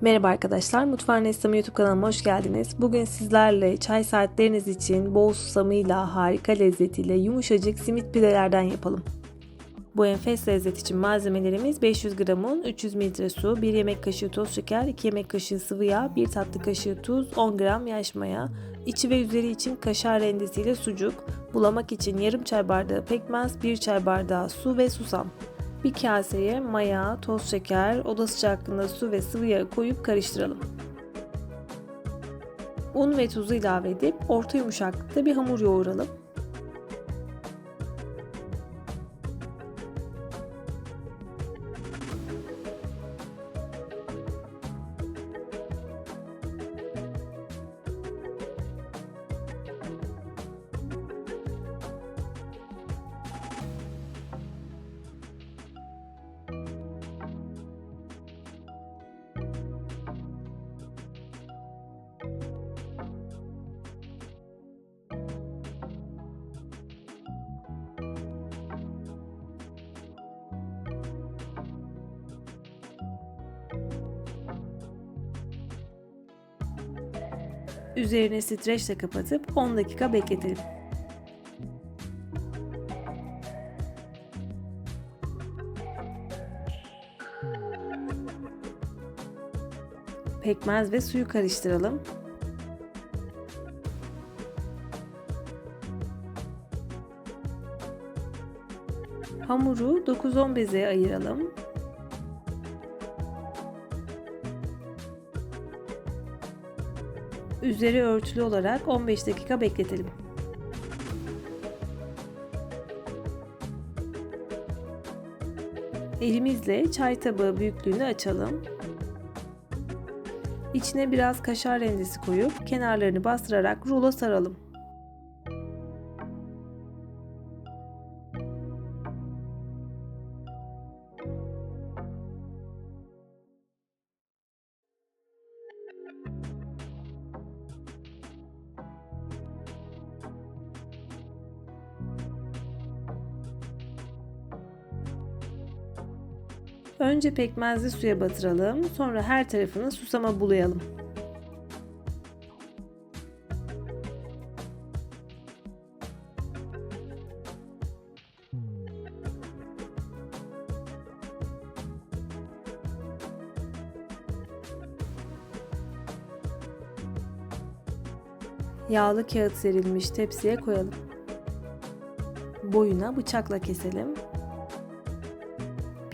Merhaba arkadaşlar, Mutfağın Esnafı YouTube kanalıma hoş geldiniz. Bugün sizlerle çay saatleriniz için bol susamıyla, harika lezzetiyle yumuşacık simit pidelerden yapalım. Bu enfes lezzet için malzemelerimiz 500 gram un, 300 ml su, 1 yemek kaşığı toz şeker, 2 yemek kaşığı sıvı yağ, 1 tatlı kaşığı tuz, 10 gram yaş maya, içi ve üzeri için kaşar rendesiyle sucuk, bulamak için yarım çay bardağı pekmez, 1 çay bardağı su ve susam. Bir kaseye maya, toz şeker, oda sıcaklığında su ve sıvı yağı koyup karıştıralım. Un ve tuzu ilave edip orta yumuşaklıkta bir hamur yoğuralım. Üzerine streçle kapatıp 10 dakika bekletelim. Pekmez ve suyu karıştıralım. Hamuru 9-10 bezeye ayıralım. Üzeri örtülü olarak 15 dakika bekletelim. Elimizle çay tabağı büyüklüğünü açalım. İçine biraz kaşar rendesi koyup kenarlarını bastırarak rulo saralım. Önce pekmezli suya batıralım, sonra her tarafını susama bulayalım. Yağlı kağıt serilmiş tepsiye koyalım. Boyuna bıçakla keselim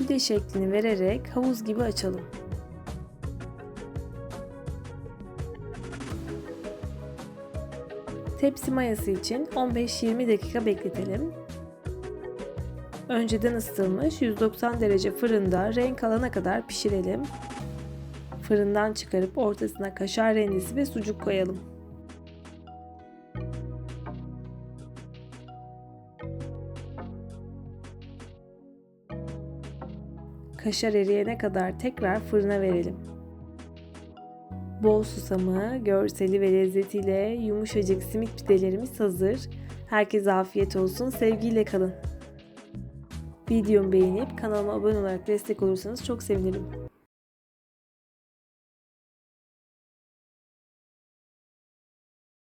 pide şeklini vererek havuz gibi açalım. Tepsi mayası için 15-20 dakika bekletelim. Önceden ısıtılmış 190 derece fırında renk alana kadar pişirelim. Fırından çıkarıp ortasına kaşar rendesi ve sucuk koyalım. Kaşar eriyene kadar tekrar fırına verelim. Bol susamı, görseli ve lezzetiyle yumuşacık simit pidelerimiz hazır. Herkese afiyet olsun, sevgiyle kalın. Videomu beğenip kanalıma abone olarak destek olursanız çok sevinirim.